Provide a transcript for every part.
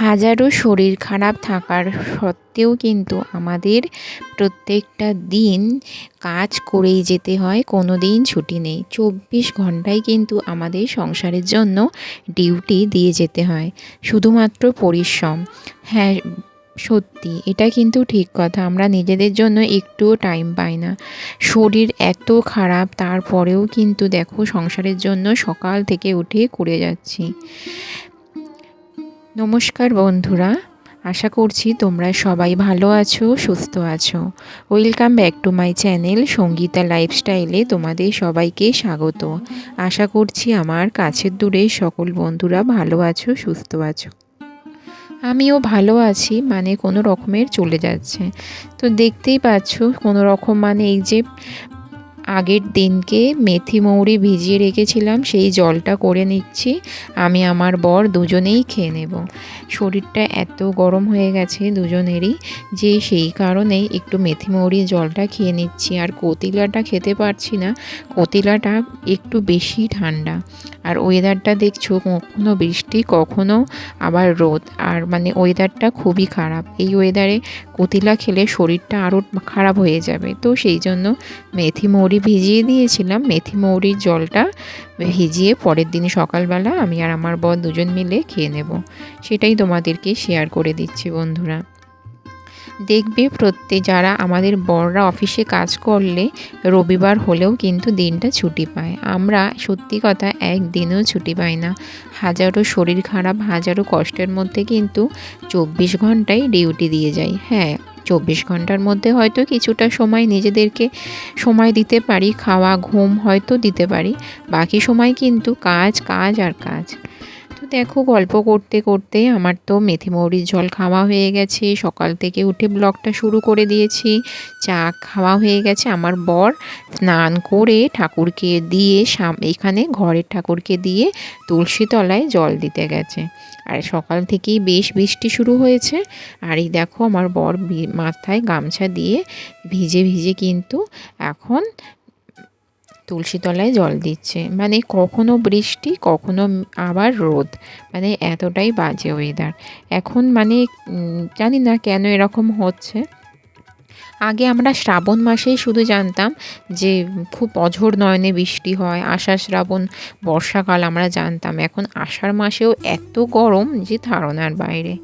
হাজারো শরীর খারাপ থাকার সত্ত্বেও কিন্তু আমাদের প্রত্যেকটা দিন কাজ করেই যেতে হয় কোনো দিন ছুটি নেই। চব্বিশ ঘন্টায় কিন্তু আমাদের সংসারের জন্য ডিউটি দিয়ে যেতে হয়, শুধুমাত্র পরিশ্রম। হ্যাঁ সত্যি, এটা কিন্তু ঠিক কথা, আমরা নিজেদের জন্য একটুও টাইম পাই না। শরীর এত খারাপ, তারপরেও কিন্তু দেখো সংসারের জন্য সকাল থেকে উঠে করে যাচ্ছি। নমস্কার বন্ধুরা, আশা করছি তোমরা সবাই ভালো আছো, সুস্থ আছো। Welcome back to my channel Sangita লাইফস্টাইলে তোমাদের সবাইকে স্বাগত। আশা করছি আমার কাছের দূরে সকল বন্ধুরা ভালো আছো, সুস্থ আছো। আমিও ভালো আছি মানে কোনো রকমের চলে যাচ্ছে। তো দেখতেই পাচ্ছ, কোনো রকম মানে এই যে আগের দিনকে মেথি মৌরি ভিজিয়ে রেখেছিলাম, সেই জলটা করে নিচ্ছি, আমি আমার বর দুজনেই খেয়ে নেব। শরীরটা এত গরম হয়ে গেছে দুজনেরই যে সেই কারণেই একটু মেথি মৌরি জলটা খেয়ে নিচ্ছি। আর কতিলাটা খেতে পারছি না, কতিলাটা একটু বেশি ঠান্ডা। আর ওয়েদারটা দেখছ, কখনো বৃষ্টি, কখনো আবার রোদ। আর মানে ওয়েদারটা খুবই খারাপ। এই ওয়েদারে কতিলা খেলে শরীরটা আরও খারাপ হয়ে যাবে। তো সেই জন্য মেথি মৌরি ভিজিয়ে দিয়েছিলাম, মেথি মৌরির জলটা ভিজিয়ে পরের দিন সকালবেলা আমি আর আমার বর দুজন মিলে খেয়ে নেব। সেটাই তোমাদেরকে শেয়ার করে দিচ্ছি বন্ধুরা। দেখবে প্রত্যেক যারা আমাদের বড়রা অফিসে কাজ করলে রবিবার হলেও কিন্তু দিনটা ছুটি পায়। আমরা সত্যি কথা একদিনও ছুটি পাই না। হাজারো শরীর খারাপ, হাজারো কষ্টের মধ্যে কিন্তু চব্বিশ ঘন্টায় ডিউটি দিয়ে যাই। হ্যাঁ চব্বিশ ঘণ্টার মধ্যে হয়তো কিছুটা সময় নিজেদেরকে সময় দিতে পারি, খাওয়া, ঘুম হয়তো দিতে পারি। বাকি সময় কিন্তু কাজ কাজ আর কাজ। তো দেখো, গল্প করতে করতে আমার তো মেথি মৌরির জল খাওয়া হয়ে গেছে। সকাল থেকে উঠে ব্লগটা শুরু করে দিয়েছি। চা খাওয়া হয়ে গেছে আমার বর। স্নান করে ঠাকুরকে দিয়ে সাম, এখানে ঘরের ঠাকুরকে দিয়ে তুলসী তলায় জল দিতে গেছে। আর সকাল থেকেই বেশ বৃষ্টি শুরু হয়েছে। আর এই দেখো, আমার বর মাথায় গামছা দিয়ে ভিজে ভিজে কিন্তু এখন তুলসী তলায় জল দিচ্ছে। মানে কখনো বৃষ্টি, কখনো আবার রোদ। মানে এতটাই বাজে ওয়েদার এখন মানে জানি না কেন এরকম হচ্ছে। আগে আমরা শ্রাবণ মাসেই শুধু জানতাম যে খুব অঝোর নয়নে বৃষ্টি হয়, আষাঢ় শ্রাবণ, বর্ষাকাল আমরা জানতাম। এখন আষাঢ় মাসেও এত গরম যে ধারণার বাইরে।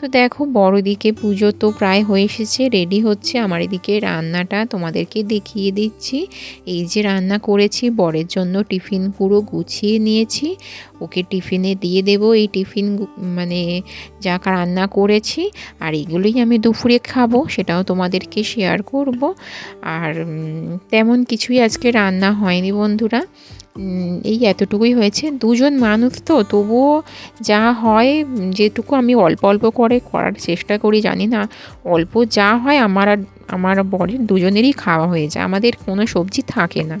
তো দেখো বড় দিকে পুজো তো প্রায় হয়ে এসেছে রেডি হচ্ছে। আমার এদিকে রান্নাটা তোমাদেরকে দেখিয়ে দিচ্ছি। এই যে রান্না করেছি, বরের জন্য টিফিন পুরো গুছিয়ে নিয়েছি। ওকে টিফিনে দিয়ে দেব এই টিফিন মানে যা রান্না করেছি, আর এগুলোই আমি দুপুরে খাব, সেটাও তোমাদেরকে শেয়ার করব। আর তেমন কিছুই আজকে রান্না হয়নি বন্ধুরা। এই এতটুকুই হয়েছে। দুজন মানুষ তো, তবুও যা হয়, যেটুকু আমি অল্প অল্প করে করার চেষ্টা করি, জানি না, অল্প যা হয় আমার আর, আমার বরের দুজনেরই খাওয়া হয়ে যায়। আমাদের কোনো সবজি থাকে না।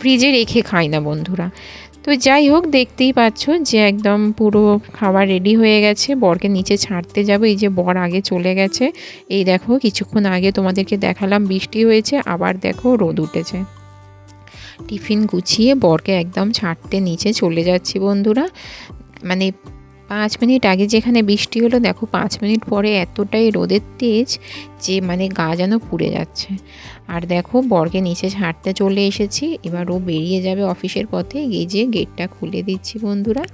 ফ্রিজে রেখে খাই না বন্ধুরা। তো যাই হোক, দেখতেই পাচ্ছ যে একদম পুরো খাবার রেডি হয়ে গেছে। বরকে নিচে ছাড়তে যাব। এই যে বর আগে চলে গেছে। এই দেখো, কিছুক্ষণ আগে তোমাদেরকে দেখালাম, বৃষ্টি হয়েছে, আবার দেখো রোদ উঠেছে। টিফিন গুছিয়ে বরকে একদম ছাড়তে নিচে চলে যাচ্ছি বন্ধুরা। মানে পাঁচ মিনিট আগে যেখানে বৃষ্টি হলো, দেখো পাঁচ মিনিট পরে এতটাই রোদের তেজ যে মানে গা যেন পুড়ে যাচ্ছে। আর দেখো বরকে নিচে ছাড়তে চলে এসেছি, এবার ও বেরিয়ে যাবে অফিসের পথে, গিয়ে যে গেটটা খুলে দিচ্ছি বন্ধুরা।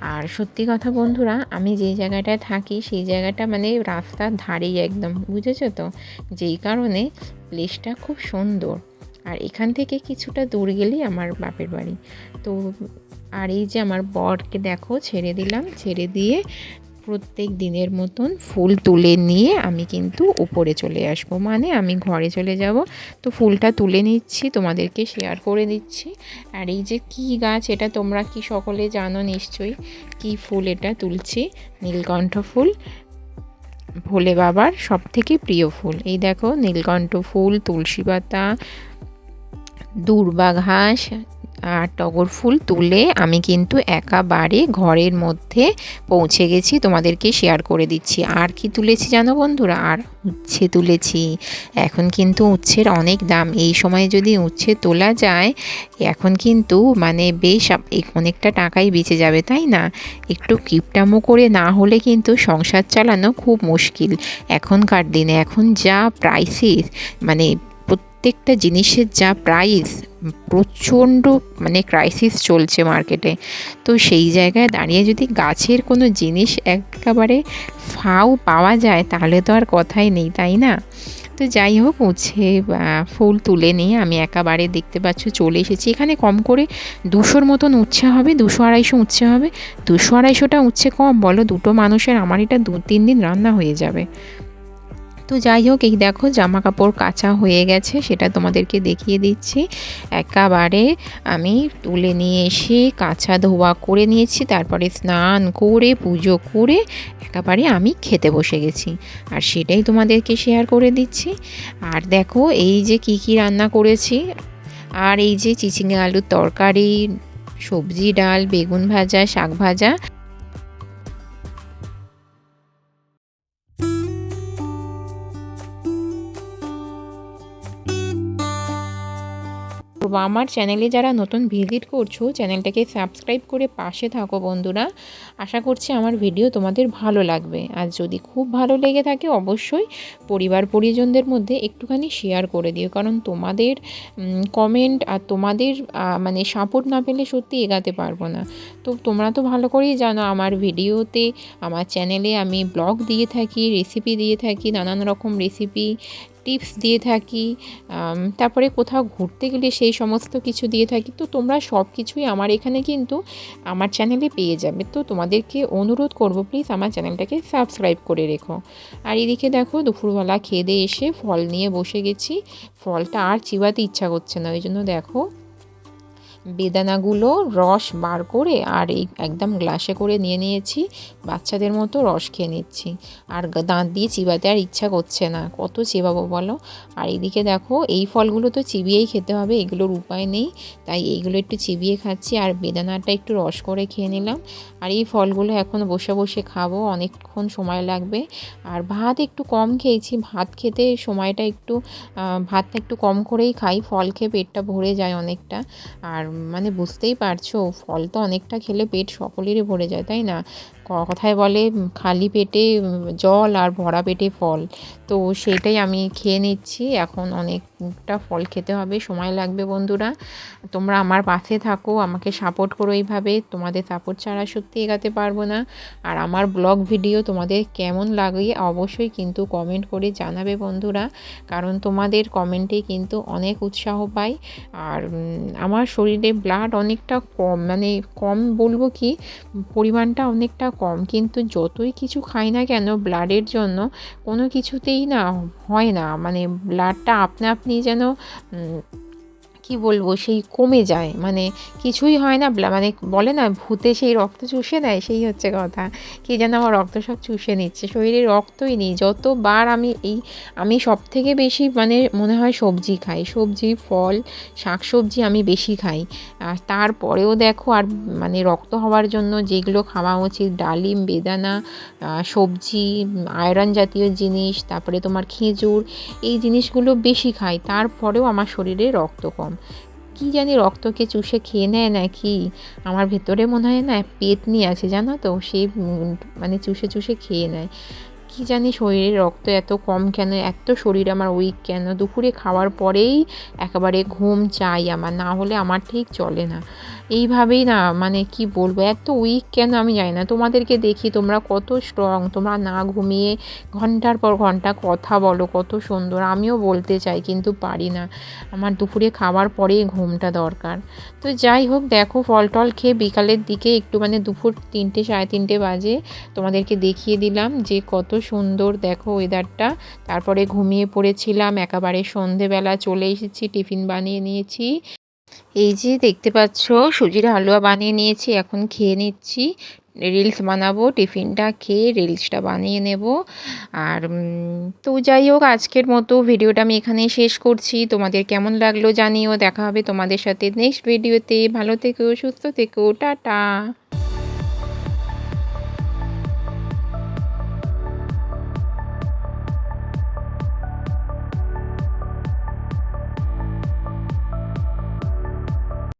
আর সত্যি কথা বন্ধুরা, আমি যে জায়গাটায় থাকি, সেই জায়গাটা মানে রাস্তার ধারেই একদম, বুঝেছ তো? যেই কারণে প্লেসটা খুব সুন্দর। আর এখান থেকে কিছুটা দূর গেলেই আমার বাপের বাড়ি। তো আর এই যে আমার বরকে দেখো, ছেড়ে দিলাম। ছেড়ে দিয়ে প্রত্যেক দিনের মতন ফুল তুলে নিয়ে আমি কিন্তু উপরে চলে আসব। মানে আমি ঘরে চলে যাব। তো ফুলটা তুলে নিচ্ছি, তোমাদেরকে শেয়ার করে দিচ্ছি। আর এই যে কি গাছ, এটা তোমরা কি সকলে জানো নিশ্চয়ই? কি ফুল এটা তুলছি? নীলকণ্ঠ ফুল। ভোলে বাবার সব থেকে প্রিয় ফুল। এই দেখো, নীলকণ্ঠ ফুল, তুলসী পাতা, দূর্বা ঘাস আর টগর ফুল তুলে আমি কিন্তু একাবারে ঘরের মধ্যে পৌঁছে গেছি, তোমাদেরকে শেয়ার করে দিচ্ছি। আর কি তুলেছি জানো বন্ধুরা? আর উচ্ছে তুলেছি। এখন কিন্তু উচ্ছের অনেক দাম। এই সময় যদি উচ্ছে তোলা যায়, এখন কিন্তু মানে বেশ অনেকটা টাকাই বেঁচে যাবে, তাই না? একটু কিপটামো করে না হলে কিন্তু সংসার চালানো খুব মুশকিল। এখনকার দিনে এখন যা প্রাইসেস মানে প্রত্যেকটা জিনিসের যা প্রাইস প্রচণ্ড মানে ক্রাইসিস চলছে মার্কেটে তো সেই জায়গায় দাঁড়িয়ে যদি গাছের কোনো জিনিস একেবারে ফাও পাওয়া যায়, তাহলে তো আর কথাই নেই, তাই না? তো যাই হোক, উচ্ছে ফুল তুলে নিয়ে আমি একেবারে দেখতে পাচ্ছ চলে এসেছি। এখানে কম করে দুশোর মতন উচ্ছে হবে, দুশো আড়াইশো উচ্ছে হবে। দুশো আড়াইশোটা উচ্ছে কম, বলো দুটো মানুষের আমার এটা দু তিন দিন রান্না হয়ে যাবে। তো যাই হোক, এই দেখো জামা কাপড় কাঁচা হয়ে গেছে, সেটা তোমাদেরকে দেখিয়ে দিচ্ছি। একেবারে আমি তুলে নিয়ে এসে কাঁচা ধোয়া করে নিয়েছি, তারপরে স্নান করে, পুজো করে একেবারে আমি খেতে বসে গেছি। আর সেটাই তোমাদেরকে শেয়ার করে দিচ্ছি। আর দেখো, এই যে কি কি রান্না করেছি। আর এই যে চিচিঙে আলুর তরকারি, সবজি ডাল, বেগুন ভাজা, শাক ভাজা। আমার চ্যানেলে যারা নতুন ভিজিট করছ, চ্যানেলটাকে সাবস্ক্রাইব করে পাশে থাকো বন্ধুরা। আশা করছি আমার ভিডিও তোমাদের ভালো লাগবে। আর যদি খুব ভালো লেগে থাকে, অবশ্যই পরিবার পরিজনদের মধ্যে একটুখানি শেয়ার করে দিও। কারণ তোমাদের কমেন্ট আর তোমাদের মানে সাপোর্ট না পেলে সত্যি এগাতে পারব না। তো তোমরা তো ভালো করেই জানো, আমার ভিডিওতে, আমার চ্যানেলে আমি ব্লগ দিয়ে থাকি রেসিপি দিয়ে থাকি, নানান রকম রেসিপি টিপস দিয়ে থাকি তারপরে কোথাও ঘুরতে গেলে সেই সমস্ত কিছু দিয়ে থাকি। তো তোমরা সব কিছুই আমার এখানে কিন্তু আমার চ্যানেলে পেয়ে যাবে। তো তোমাদেরকে অনুরোধ করব প্লিজ আমার চ্যানেলটাকে সাবস্ক্রাইব করে রেখো। আর এদিকে দেখো, দুপুরবেলা খেয়ে এসে ফল নিয়ে বসে গেছি। ফলটা আর চিবাতে ইচ্ছা করছে না, ওই জন্য দেখো বেদানাগুলো রস বার করে আর এই একদম গ্লাসে করে নিয়ে নিয়েছি। বাচ্চাদের মতো রস খেয়ে নিচ্ছি। আর দাঁত দিয়ে চিবাতে আর ইচ্ছা করছে না। কত চেবাবো বলো? আর এইদিকে দেখো, এই ফলগুলো তো চিবিয়েই খেতে হবে, এগুলোর উপায় নেই। তাই এইগুলো একটু চিবিয়ে খাচ্ছি আর বেদানাটা একটু রস করে খেয়ে নিলাম। আর এই ফলগুলো এখন বসে বসে খাব, অনেকক্ষণ সময় লাগবে। আর ভাত একটু কম খেয়েছি, ভাত খেতে সময়টা একটু ভাতটা একটু কম করেই খাই। ফল খেয়ে পেটটা ভরে যায় অনেকটা। আর মানে বুঝতেই পারছ ফল তো অনেকটা খেলে পেট সকলেরই ভরে যায় তাই না? কথায় বলে খালি পেটে জল আর ভরা পেটে ফল। তো সেটাই আমি খেয়ে নিচ্ছি। এখন অনেকটা ফল খেতে হবে, সময় লাগবে বন্ধুরা। তোমরা আমার পাশে থাকো, আমাকে সাপোর্ট করো এইভাবে। তোমাদের সাপোর্ট ছাড়া সত্যি এগাতে পারব না। আর আমার ব্লগ ভিডিও তোমাদের কেমন লাগে অবশ্যই কিন্তু কমেন্ট করে জানাবে বন্ধুরা। কারণ তোমাদের কমেন্টে কিন্তু অনেক উৎসাহ পাই। আর আমার শরীরে ব্লাড অনেকটা কম মানে কম বলব কি, পরিমাণটা অনেকটা কম, কিন্তু যতই কিছু খাই না কেন ব্লাডের জন্য কোনো কিছুতেই না হয় না। মানে ব্লাডটা আপনা আপনি যেন কি বলব, সেই কমে যায়। মানে কিছুই হয় না মানে বলে না, ভূতে সেই রক্ত চুষে নেয়, সেই হচ্ছে কথা। কি যেন আমার রক্ত সব চুষে নিচ্ছে, শরীরে রক্তই নেই। যতবার আমি এই, আমি সব থেকে বেশি মানে মনে হয় সবজি খাই, সবজি, ফল শাক সবজি আমি বেশি খাই। আর তারপরেও দেখো, আর মানে রক্ত হওয়ার জন্য যেগুলো খাওয়া উচিত, ডালিম, বেদানা সবজি, আয়রন জাতীয় জিনিস, তারপরে তোমার খেজুর, এই জিনিসগুলো বেশি খাই। তারপরেও আমার শরীরে রক্ত কম। কি জানি রক্তকে চুষে খেয়ে নেয় নাকি? আমার ভেতরে মনে হয় না পেতনি আছে, জানো তো? সে মানে চুষে চুষে খেয়ে নেয়। কি জানি শরীরে রক্ত এত কম কেন? এত শরীর আমার উইক কেন? দুপুরে খাওয়ার পরেই একেবারে ঘুম চাই আমার, না হলে আমার ঠিক চলে না। এইভাবেই না মানে কি বলব, এত উইক কেন আমি জানি না। তোমাদেরকে দেখি, তোমরা কত স্ট্রং তোমরা না ঘুমিয়ে ঘণ্টার পর ঘণ্টা কথা বলো, কত সুন্দর। আমিও বলতে চাই, কিন্তু পারি না। আমার দুপুরে খাওয়ার পরেই ঘুমটা দরকার। তো যাই হোক, দেখো ফল টল খেয়ে বিকালের দিকে একটু মানে দুপুর তিনটে, সাড়ে তিনটে বাজে তোমাদেরকে দেখিয়ে দিলাম যে কত সুন্দর, দেখো ওয়েদারটা তারপরে ঘুমিয়ে পড়েছিলাম, একেবারে সন্ধেবেলা চলে এসেছি, টিফিন বানিয়ে নিয়েছি। এই যে দেখতে পাচ্ছ, সুজির হালুয়া বানিয়ে নিয়েছি, এখন খেয়ে নিচ্ছি। রিলস বানাবো, টিফিনটা খেয়ে রিলসটা বানিয়ে নেব। আর তো যাই হোক, আজকের মতো ভিডিওটা আমি এখানেই শেষ করছি। তোমাদের কেমন লাগল জানিও, দেখা হবে তোমাদের সাথে নেক্সট ভিডিওতে ভালো থেকো, সুস্থ থেকো, টাটা।